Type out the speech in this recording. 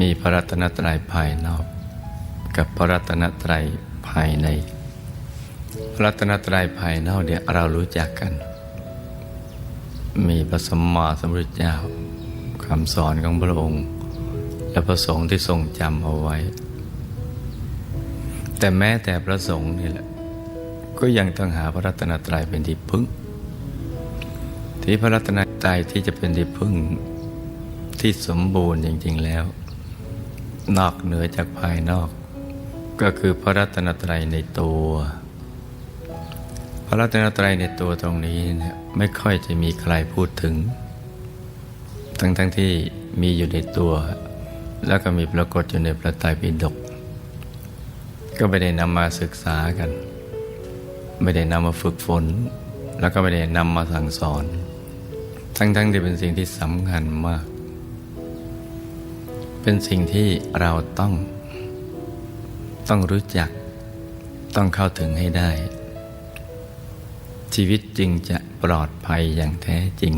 มีพระรัตนตรัยภายนอก กับพระรัตนตรัยภายใน พระรัตนตรัยภายนอกเนี่ยเรารู้จักกัน มีพระสมมาสมพุทธเจ้าคำสอนของพระองค์ และพระสงฆ์ที่ทรงจำเอาไว้ แต่แม้แต่พระสงฆ์นี่แหละ ก็ยังต้องหาพระรัตนตรัยเป็นที่พึ่ง ที่พระรัตนตรัยที่จะเป็นที่พึ่งที่สมบูรณ์จริง ๆ แล้ว นอกเหนือจากภายนอก ก็คือพระรัตนตรัยในตัว พระรัตนตรัยในตัวตรงนี้เนี่ยไม่ค่อยจะมีใครพูดถึง ทั้งๆทที่มีอยู่ในตัว แล้วก็มีปรากฏอยู่ในพระไตรปิฎกก็ไม่ได้นำมาศึกษากัน ไม่ได้นำมาฝึกฝน แล้วก็ไม่ได้นำมาสั่งสอน ทั้งๆที่เป็นสิ่งที่สำคัญมาก เป็นสิ่งที่เราต้อง ต้องรู้จัก ต้องเข้าถึงให้ได้ ชีวิตจึงจะปลอดภัยอย่างแท้จริง